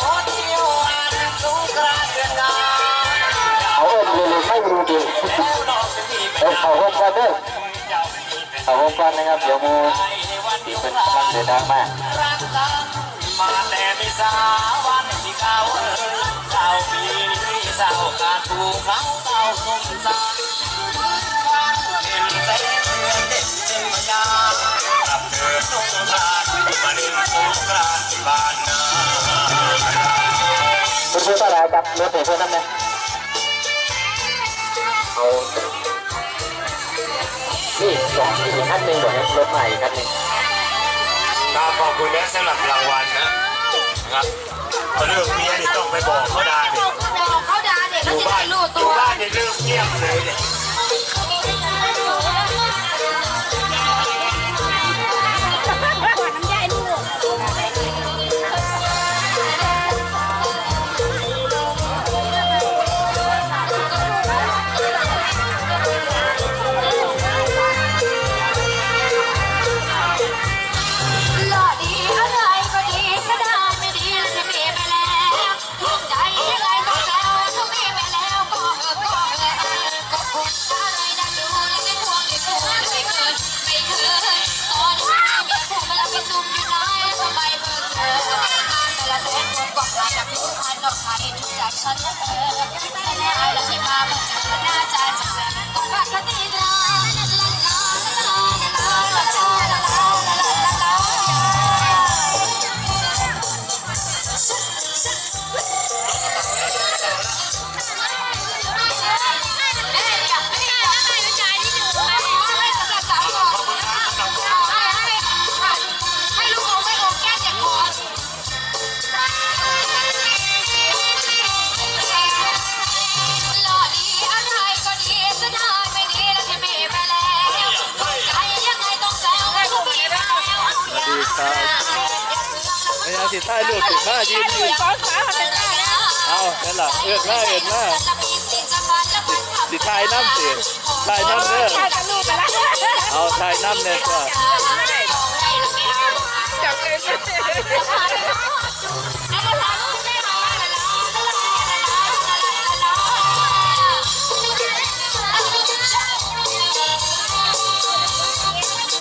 เขาเอิ้ร็วท่าร่วมกันเด้อเขาร่วมกันนครับ เดี๋ยวมูที่เป็นกำลังเดือดดังมาก คุณผู้ชมครับรถเพื่อนนั่นเลยเอานี่สองอีกคันหนึ่งก่อนนะรถใหม่อีกคันหนึ่งครับขอบคุณนะสำหรับรางวัลนะนะครับเอาเรื่องเมียนี่ต้องไปบอกเขาได้เนี่ยบอกเขาด่าเด็กอเขายู่จะบ้าได้นรู้อตัยู่วบ้านในเรื่องเงียบเลยเนี่ยน้ำย จากทุกพันเราใช้ทุกจากฉันและเครับพยายาสิท้ายลูกติดมายืนยืนเอานั่นล่ะเอื้อนมาเอื้อนมาติดทายน้ำสิทายน้ำเด้อเอาทายน้ำเนี่ยก็จับเลย